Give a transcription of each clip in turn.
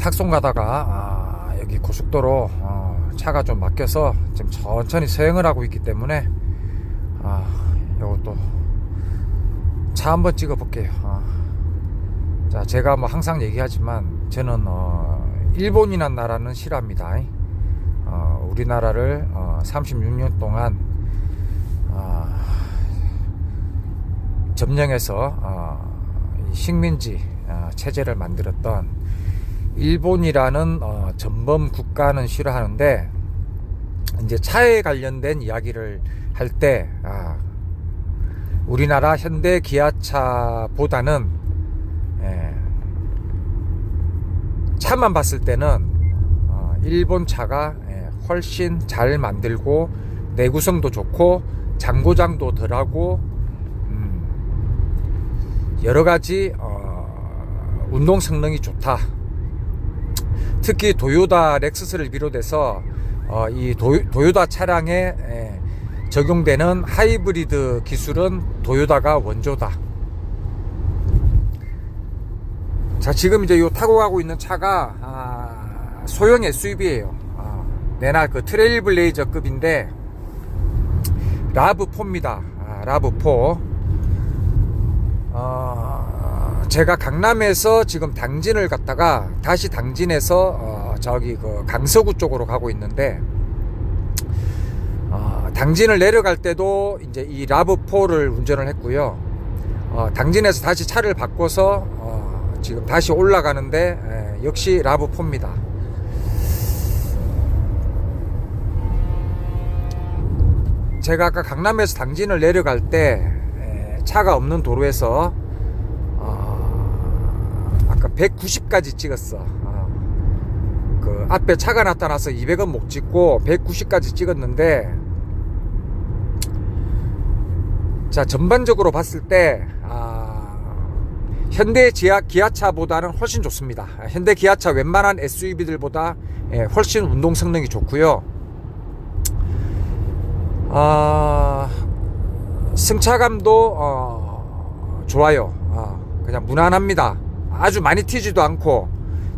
탁송 가다가 아, 여기 고속도로 어, 차가 좀 막혀서 지금 천천히 서행을 하고 있기 때문에 아, 요것도 차 한번 찍어 볼게요. 아. 자, 제가 뭐 항상 얘기하지만 저는 어, 일본이란 나라는 싫어합니다. 어, 우리나라를 어, 36년 동안 어, 점령해서 어, 이 식민지 어, 체제를 만들었던 일본이라는 어, 전범 국가는 싫어하는데 이제 차에 관련된 이야기를 할때 아, 우리나라 현대 기아차보다는 예, 차만 봤을 때는 어, 일본 차가 예, 훨씬 잘 만들고 내구성도 좋고 장고장도 덜하고 음, 여러 가지 어, 운동 성능이 좋다. 특히 도요다 렉스스를 비롯해서 어, 이 도, 도요다 차량에 에, 적용되는 하이브리드 기술은 도요다가 원조다. 자 지금 이제 요 타고 가고 있는 차가 아, 소형 SUV예요. 아, 내나 그 트레일블레이저급인데 라브4입니다. 아, 라브4. 어, 제가 강남에서 지금 당진을 갔다가 다시 당진에서 어, 저기 그 강서구 쪽으로 가고 있는데 어, 당진을 내려갈 때도 이제 이 라브4를 운전을 했고요. 어, 당진에서 다시 차를 바꿔서 어, 지금 다시 올라가는데 에, 역시 라브4입니다. 제가 아까 강남에서 당진을 내려갈 때 에, 차가 없는 도로에서 190까지 찍었어. 어, 그 앞에 차가 나타나서 200은 못 찍고 190까지 찍었는데 자 전반적으로 봤을 때 아, 현대 지하 기아차보다는 훨씬 좋습니다. 현대 기아차 웬만한 SUV들보다 예, 훨씬 운동 성능이 좋고요. 아, 승차감도 어, 좋아요. 어, 그냥 무난합니다. 아주 많이 튀지도 않고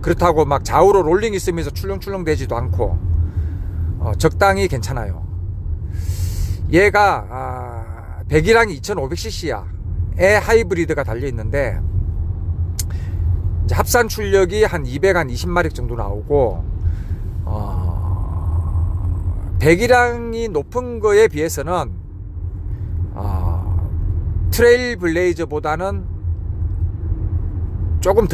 그렇다고 막 좌우로 롤링 있으면서 출렁출렁 되지도 않고 어, 적당히 괜찮아요. 얘가 아, 배기량이 2500cc야. 에 하이브리드가 달려 있는데 합산 출력이 한 200, 한 20마력 정도 나오고 어, 배기량이 높은 거에 비해서는 어, 트레일 블레이저보다는 조금 더